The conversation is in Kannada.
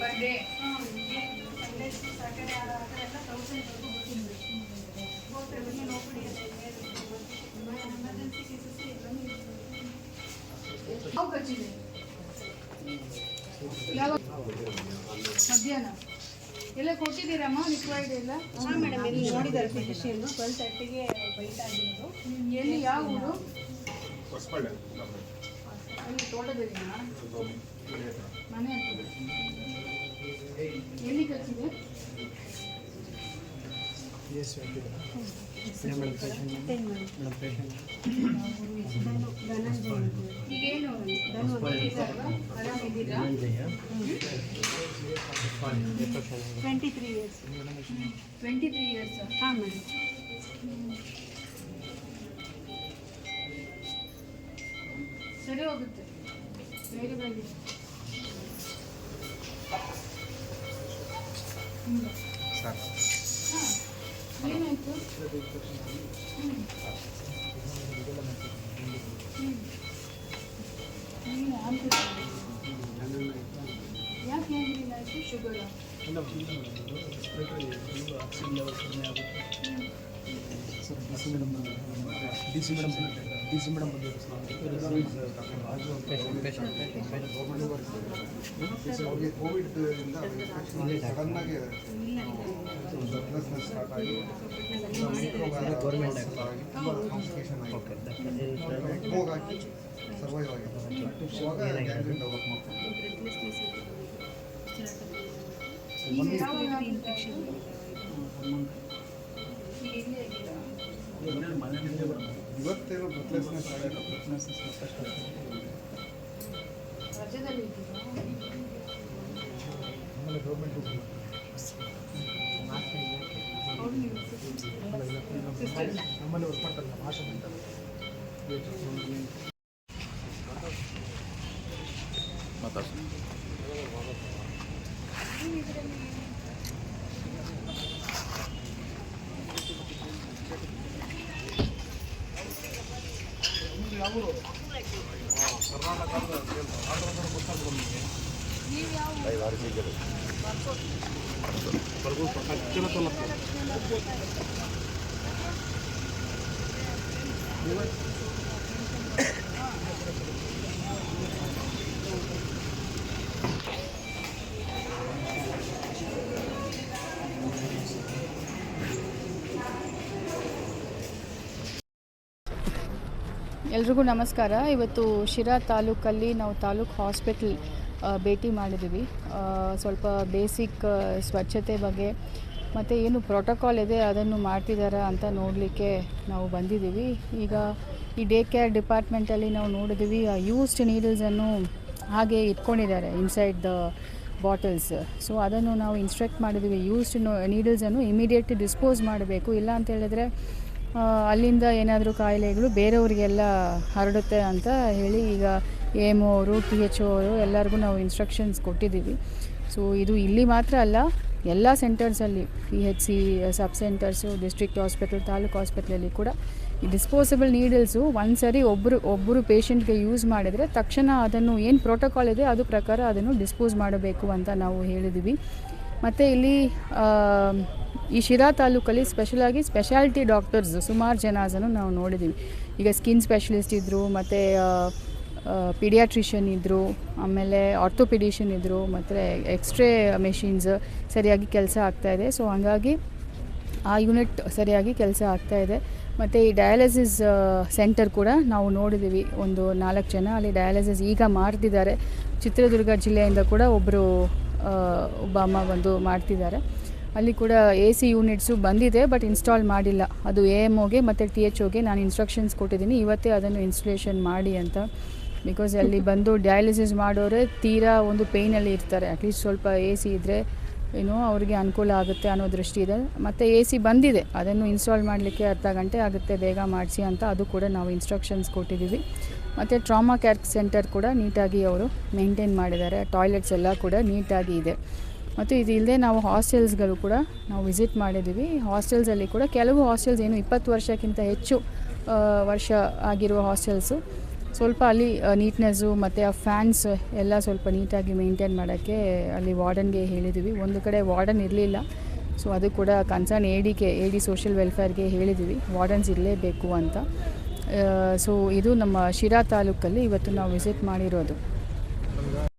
ಪರ್ ಡೇ ಯಾವ ಖರ್ಚಿದೆ ಯಾವ ಮಧ್ಯಾಹ್ನ ಎಲ್ಲ ಕೊಟ್ಟಿದ್ದೀರಮ್ಮ? ರಿಕ್ವೈರ್ಡ್ ಎಲ್ಲ ಹಾಂ ಮೇಡಮ್ ಇಲ್ಲಿ ನೋಡಿದ್ದಾರೆ ಫಿಸಿಷಿಯನ್ ಟ್ವೆಲ್ ತರ್ಟಿಗೆ ಬೈಟ್ ಆಗಿರೋದು. ಎಲ್ಲಿ ಯಾವ ಊರು? ಅಲ್ಲಿ ತೋಟದಲ್ಲಿನಾ? ಮನೆ ಹತ್ರ. ಎಲ್ಲಿ ಖರ್ಚಿದೆ ಈಗೇನು twenty three years twenty three years ಹಾಂ ಮೇಡಮ್ ಸರಿ ಹೋಗುತ್ತೆ. ಬೇಗ ಬೇಗ. ಹಿಂಗೆ. ಏನಾಯ್ತು. ಯಾಕೆ ಏನಿಲ್ಲ ಆಯ್ತು sugar D C madam D C madam ಅವ್ರಿಗೆ ಕೋವಿಡ್ ಇಂದ ಸಡನ್ ಆಗಿ ಬ್ಲಡ್ಲೆಸ್ನೆಸ್ ಸ್ಟಾರ್ಟ್ ಆಗಿ ಗೌರ್ಮೆಂಟ್ ತುಂಬ ಕಾಂಪ್ಲಿಕೇಶನ್ ಆಗಿ ಹೋಗಾಗಿ ಸರ್ವೈವ್ ಆಗಿದೆ ಇವಾಗ ಗ್ಯಾಂಗ್ರೀನ್ ಡೆವಲಪ್ ಈಗ ಯಾವ ಇನ್ಫೆಕ್ಷನ್ ಈಗ ಎಲ್ಲಿ ಆಗಿಲ್ಲ ಇವತ್ತೇನೋ ಬ್ಲಡ್ಲೆಸ್ನೆಸ್ ಆಗಿದೆ ರಜದಲ್ಲಿ ಇದ್ದೀರಾ ಅವ್ರು ನೀವು ಸಿಸ್ಟರ್ ನಮ್ಮಲ್ಲಿ ವರ್ಕ್ ಮಾಡ್ತಾರೆ ನಮ್ಮ ಆಶಾ ಮಾಡ್ತಾರೆ ನೀವು ಎಲ್ರಿಗೂ ನಮಸ್ಕಾರ. ಇವತ್ತು ಶಿರಾ ತಾಲೂಕಲ್ಲಿ ನಾವು ತಾಲೂಕು ಹಾಸ್ಪಿಟ್ಲ್ ಭೇಟಿ ಮಾಡಿದ್ದೀವಿ. ಸ್ವಲ್ಪ ಬೇಸಿಕ್ ಸ್ವಚ್ಛತೆ ಬಗ್ಗೆ ಮತ್ತು ಏನು ಪ್ರೋಟೋಕಾಲ್ ಇದೆ ಅದನ್ನು ಮಾಡ್ತಿದ್ದಾರಾ ಅಂತ ನೋಡಲಿಕ್ಕೆ ನಾವು ಬಂದಿದ್ದೀವಿ. ಈಗ ಈ ಡೇ ಕೇರ್ ಡಿಪಾರ್ಟ್ಮೆಂಟಲ್ಲಿ ನಾವು ನೋಡಿದ್ದೀವಿ, ಆ, ಯೂಸ್ಡ್ ನೀಡಲ್ಸನ್ನು ಹಾಗೆ ಇಟ್ಕೊಂಡಿದ್ದಾರೆ ಇನ್ಸೈಡ್ ದ ಬಾಟಲ್ಸ್. ಸೊ, ಅದನ್ನು ನಾವು ಇನ್ಸ್ಟ್ರಕ್ಟ್ ಮಾಡಿದ್ದೀವಿ. ಯೂಸ್ಡ್ ನೀಡಲ್ಸನ್ನು ಇಮಿಡಿಯೇಟ್ಲಿ ಡಿಸ್ಪೋಸ್ ಮಾಡಬೇಕು. ಇಲ್ಲ ಅಂತ ಹೇಳಿದ್ರೆ ಅಲ್ಲಿಂದ ಏನಾದರೂ ಕಾಯಿಲೆಗಳು ಬೇರೆಯವರಿಗೆಲ್ಲ ಹರಡುತ್ತೆ ಅಂತ ಹೇಳಿ ಈಗ ಎಂ ಅವರು ಟಿ ಎಚ್ ಅವರು ಎಲ್ಲರಿಗೂ ನಾವು ಇನ್ಸ್ಟ್ರಕ್ಷನ್ಸ್ ಕೊಟ್ಟಿದ್ದೀವಿ. ಸೊ ಇದು ಇಲ್ಲಿ ಮಾತ್ರ ಅಲ್ಲ, ಎಲ್ಲ ಸೆಂಟರ್ಸಲ್ಲಿ P H C sub centres district hospital taluk ಹಾಸ್ಪಿಟ್ಲಲ್ಲಿ ಕೂಡ ಈ ಡಿಸ್ಪೋಸಬಲ್ ನೀಡಲ್ಸು ಒಂದು ಸರಿ ಒಬ್ಬರು ಒಬ್ಬರು ಪೇಷಂಟ್ಗೆ ಯೂಸ್ ಮಾಡಿದರೆ ತಕ್ಷಣ ಅದನ್ನು ಏನು ಪ್ರೋಟೋಕಾಲ್ ಇದೆ, ಅದು ಪ್ರಕಾರ ಅದನ್ನು ಡಿಸ್ಪೋಸ್ ಮಾಡಬೇಕು ಅಂತ ನಾವು ಹೇಳಿದ್ದೀವಿ. ಮತ್ತು ಇಲ್ಲಿ ಈ ಶಿರಾ ತಾಲೂಕಲ್ಲಿ ಸ್ಪೆಷಲಾಗಿ ಸ್ಪೆಷಾಲಿಟಿ ಡಾಕ್ಟರ್ಸ್ ಸುಮಾರು ಜನಾಸನ್ನು ನಾವು ನೋಡಿದ್ದೀವಿ ಈಗ ಸ್ಕಿನ್ ಸ್ಪೆಷಲಿಸ್ಟ್ ಇದ್ದರು ಮತ್ತು ಪಿಡಿಯಾಟ್ರಿಷಿಯನ್ ಇದ್ದರು ಆಮೇಲೆ ಆರ್ಥೋಪಿಡಿಷಿಯನ್ ಇದ್ದರು ಮತ್ತು ಎಕ್ಸ್ರೇ ಮೆಷಿನ್ಸ್ ಸರಿಯಾಗಿ ಕೆಲಸ ಆಗ್ತಾಯಿದೆ ಸೊ ಹಾಗಾಗಿ ಆ ಯೂನಿಟ್ ಸರಿಯಾಗಿ ಕೆಲಸ ಆಗ್ತಾ ಇದೆ. ಮತ್ತು ಈ ಡಯಾಲಿಸಿಸ್ ಸೆಂಟರ್ ಕೂಡ ನಾವು ನೋಡಿದ್ದೀವಿ ಒಂದು ನಾಲ್ಕು ಜನ ಅಲ್ಲಿ ಡಯಾಲಿಸಿಸ್ ಈಗ ಮಾಡ್ತಿದ್ದಾರೆ. ಚಿತ್ರದುರ್ಗ ಜಿಲ್ಲೆಯಿಂದ ಕೂಡ ಒಬ್ಬರು ಒಬ್ಬ ಒಂದು ಮಾಡ್ತಿದ್ದಾರೆ. ಅಲ್ಲಿ ಕೂಡ ಎ ಸಿ ಯೂನಿಟ್ಸು ಬಂದಿದೆ, ಬಟ್ ಇನ್ಸ್ಟಾಲ್ ಮಾಡಿಲ್ಲ. ಅದು ಎ ಎಂ ಒಗೆ ಮತ್ತು ಟಿ ಎಚ್ ಓಗೆ ನಾನು ಇನ್ಸ್ಟ್ರಕ್ಷನ್ಸ್ ಕೊಟ್ಟಿದ್ದೀನಿ. ಇವತ್ತೇ ಅದನ್ನು ಇನ್ಸ್ಟಲೇಷನ್ ಮಾಡಿ ಅಂತ. ಬಿಕಾಸ್ ಅಲ್ಲಿ ಬಂದು ಡಯಾಲಿಸಿಸ್ ಮಾಡೋರೆ ತೀರಾ ಒಂದು ಪೇಯ್ನಲ್ಲಿ ಇರ್ತಾರೆ. ಅಟ್ಲೀಸ್ಟ್ ಸ್ವಲ್ಪ ಎ ಸಿ ಇದ್ದರೆ ಏನೋ ಅವರಿಗೆ ಅನುಕೂಲ ಆಗುತ್ತೆ ಅನ್ನೋ ದೃಷ್ಟಿ ಇದೆ ಮತ್ತು ಎ ಸಿ ಬಂದಿದೆ. ಅದನ್ನು ಇನ್ಸ್ಟಾಲ್ ಮಾಡಲಿಕ್ಕೆ ಅರ್ಧ ಗಂಟೆ ಆಗುತ್ತೆ ಬೇಗ ಮಾಡಿಸಿ ಅಂತ ಅದು ಕೂಡ ನಾವು ಇನ್ಸ್ಟ್ರಕ್ಷನ್ಸ್ ಕೊಟ್ಟಿದ್ದೀವಿ. ಮತ್ತು ಟ್ರಾಮಾ ಕೇರ್ ಸೆಂಟರ್ ಕೂಡ ನೀಟಾಗಿ ಅವರು ಮೇಂಟೈನ್ ಮಾಡಿದ್ದಾರೆ. ಟಾಯ್ಲೆಟ್ಸ್ ಎಲ್ಲ ಕೂಡ ನೀಟಾಗಿ ಇದೆ. ಮತ್ತು ಇದು ಇಲ್ಲದೆ ನಾವು ಹಾಸ್ಟೆಲ್ಸ್ಗಳು ಕೂಡ ನಾವು ವಿಸಿಟ್ ಮಾಡಿದ್ದೀವಿ. ಹಾಸ್ಟೆಲ್ಸಲ್ಲಿ ಕೂಡ ಕೆಲವು ಹಾಸ್ಟೆಲ್ಸ್ ಏನು ಇಪ್ಪತ್ತು ವರ್ಷಕ್ಕಿಂತ ಹೆಚ್ಚು ವರ್ಷ ಆಗಿರುವ ಹಾಸ್ಟೆಲ್ಸು ಸ್ವಲ್ಪ ಅಲ್ಲಿ ನೀಟ್ನೆಸ್ಸು ಮತ್ತು ಆ ಫ್ಯಾನ್ಸ್ ಎಲ್ಲ ಸ್ವಲ್ಪ ನೀಟಾಗಿ ಮೇಂಟೈನ್ ಮಾಡೋಕ್ಕೆ ಅಲ್ಲಿ ವಾರ್ಡನ್ಗೆ ಹೇಳಿದ್ವಿ. ಒಂದು ಕಡೆ ವಾರ್ಡನ್ ಇರಲಿಲ್ಲ. ಸೊ ಅದು ಕೂಡ ಕನ್ಸರ್ನ್ ಎ ಡಿಗೆ ಎ ಡಿ ಸೋಷಿಯಲ್ ವೆಲ್ಫೇರ್ಗೆ ಹೇಳಿದ್ವಿ. ವಾರ್ಡನ್ಸ್ ಇರಲೇಬೇಕು ಅಂತ. ಸೊ ಇದು ನಮ್ಮ ಶಿರಾ ತಾಲೂಕಲ್ಲಿ ಇವತ್ತು ನಾವು ವಿಸಿಟ್ ಮಾಡಿರೋದು.